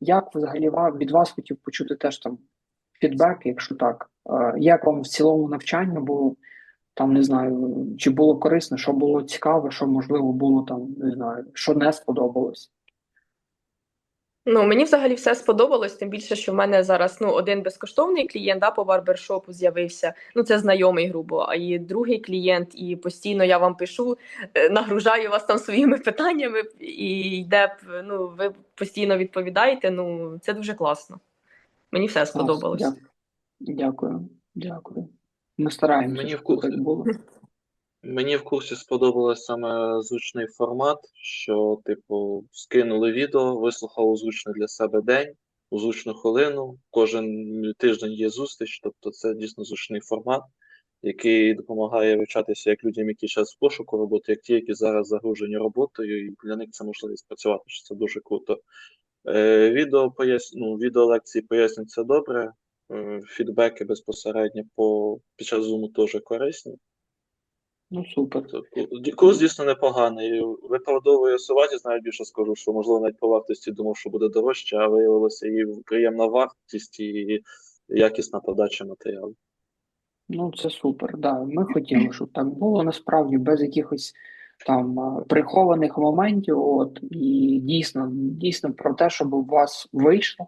як взагалі від вас хотів почути теж там фідбек, якщо так, е, як вам в цілому навчання було? Там не знаю, чи було корисно, що було цікаво, що можливо було там, не знаю, що не сподобалось. Ну, мені взагалі все сподобалось, тим більше, що в мене зараз ну, один безкоштовний клієнт да, по барбершопу з'явився. Ну, це знайомий, грубо, а і другий клієнт, і постійно я вам пишу, е, нагружаю вас там своїми питаннями, і йде, ну, ви постійно відповідаєте. Ну, це дуже класно. Мені все сподобалось. Клас, дя- Дякую, дякую. Ми стараємося, Мені так було. Мені в курсі сподобалось саме зручний формат, що, типу, скинули відео, вислухав зручний для себе день, у зручну хвилину. Кожен тиждень є зустріч, тобто це дійсно зручний формат, який допомагає вивчатися як людям, які зараз в пошуку роботи, як ті, які зараз загружені роботою, і для них це можливість працювати, що це дуже круто. Е, відео пояс... ну, відеолекції пояснюються добре, е, фідбеки безпосередньо по... під час зуму теж корисні. Ну супер. Курс дійсно непоганий. Виправдовує соватість, навіть більше скажу, що можливо навіть по вартості думав, що буде дорожче, а виявилося і приємна вартість, і якісна подача матеріалу. Ну, це супер. Да. Ми хотіли, щоб так було насправді без якихось там прихованих моментів. От і дійсно, дійсно про те, щоб у вас вийшло,